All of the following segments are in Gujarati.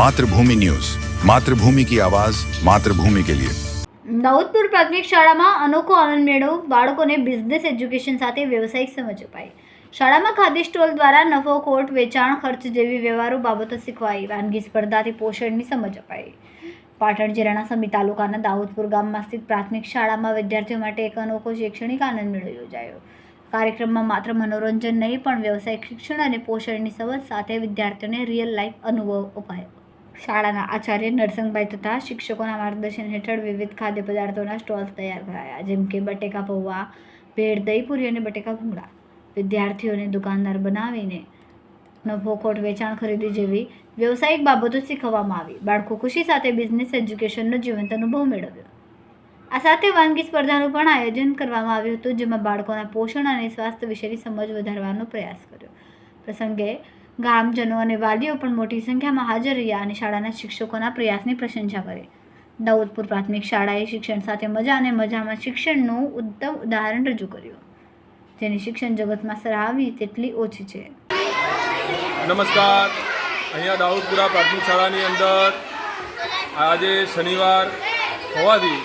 માતૃભૂમિ ન્યૂઝ. માતૃભૂમિ કી આવાજ, માતૃભૂમિ કે લિયે. નવોદપુર પ્રાથમિક શાળામાં અનોખો આનંદ મેળો બાળકોને બિઝનેસ એજ્યુકેશન સાથે વ્યવસાયિક સમજ અપાઈ. શાળામાં ખાદી સ્ટોલ દ્વારા નફો કોટ વેચાણ, ખર્ચ જેવી વ્યવહારો બાબતો શીખવાઈ. વાનગી સ્પર્ધાથી પોષણની સમજ અપાઈ. પાટણ જિલ્લાના સમી તાલુકાના દાઉદપુર ગામમાં સ્થિત પ્રાથમિક શાળામાં વિદ્યાર્થીઓ માટે એક અનોખો શૈક્ષણિક આનંદ મેળો યોજાયો. કાર્યક્રમમાં માત્ર મનોરંજન નહીં, પણ વ્યવસાયિક શિક્ષણ અને પોષણની સમજ સાથે વિદ્યાર્થીઓને રિયલ લાઈફ અનુભવ અપાયો. શાળાના આચાર્ય નરસંગભાઈ તથા શિક્ષકોના માર્ગદર્શન હેઠળ વિવિધ ખાદ્ય પદાર્થોના સ્ટોલ્સ તૈયાર કરાયા, જેમ કે બટેકા પૌવા, ભેળ, દહીપુરી અને બટેકા ભૂંગળા વિદ્યાર્થીઓને દુકાનદાર બનાવીને નફો ખોટ વેચાણ ખરીદી જેવી વ્યવસાયિક બાબતો શીખવવામાં આવી. બાળકો ખુશી સાથે બિઝનેસ એજ્યુકેશનનો જીવંત અનુભવ મેળવ્યો. આ સાથે વાનગી સ્પર્ધાનું પણ આયોજન કરવામાં આવ્યું હતું, જેમાં બાળકોના પોષણ અને સ્વાસ્થ્ય વિશેની સમજ વધારવાનો પ્રયાસ કર્યો. પ્રસંગે ગામજનો અને વાલીઓ પણ મોટી સંખ્યામાં હાજર રહ્યા અને શાળાના શિક્ષકોના પ્રયાસની પ્રશંસા કરી. દાઉદપુર પ્રાથમિક શાળાએ શિક્ષણ સાથે મજા અને મજામાં શિક્ષણનું ઉત્તમ ઉદાહરણ રજૂ કર્યું. જેની શિક્ષણ જગતમાં સરાહવી તેટલી ઓછી છે. નમસ્કાર. અહીંયા દાઉદપુરા પ્રાથમિક શાળાની અંદર આજે શનિવાર હોવાથી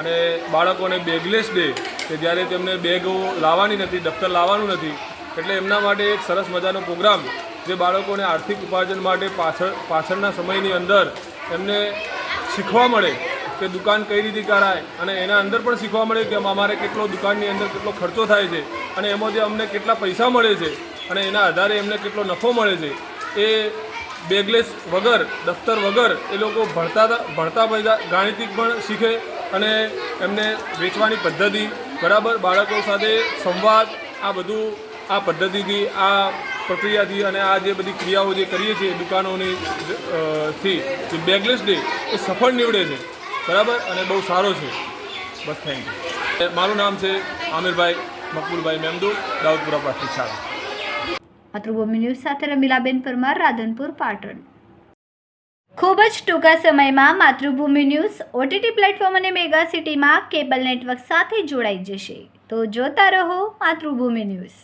અને બાળકોને બેગલેસ ડે કે જ્યારે તેમને બેગો લાવવાની નથી, દફતર લાવવાનું નથી, એટલે એમના માટે એક સરસ મજાનો પ્રોગ્રામ જે બાળકોને આર્થિક ઉપાર્જન માટે પાછળ પાછળના સમયની અંદર એમને શીખવા મળે કે દુકાન કઈ રીતે કરાય અને એના અંદર પણ શીખવા મળે કે અમારે કેટલો દુકાનની અંદર કેટલો ખર્ચો થાય છે અને એમાંથી અમને કેટલા પૈસા મળે છે અને એના આધારે એમને કેટલો નફો મળે છે, એ બેગલેસ વગર, દફતર વગર એ લોકો ભણતા ભણતા બધા ગાણિતિક પણ શીખે અને એમને વેચવાની પદ્ધતિ, બરાબર? બાળકો સાથે સંવાદ, આ બધું આ પદ્ધતિથી, આ પ્રક્રિયાથી અને આ જે બધી ક્રિયાઓ જે કરીએ છીએ દુકાનોની થી, જે બેગલેસ ડે, એ સફળ નીવડે છે. બરાબર? અને બહુ સારો છે. બસ થેન્ક યુ મારું નામ છે આમિરભાઈ મકબૂલભાઈ મેમદુ દાઉદપુરા પ્રાથમિક શાળા. માતૃભૂમિ ન્યૂઝ સાથે રમીલાબેન પરમાર, રાધનપુર, પાટણ. ખૂબ જ ટૂંકા સમયમાં માતૃભૂમિ ન્યૂઝ ઓટીટી પ્લેટફોર્મ અને મેગા સિટીમાં કેબલ નેટવર્ક સાથે જોડાઈ જશે. તો જોતા રહો માતૃભૂમિ ન્યૂઝ.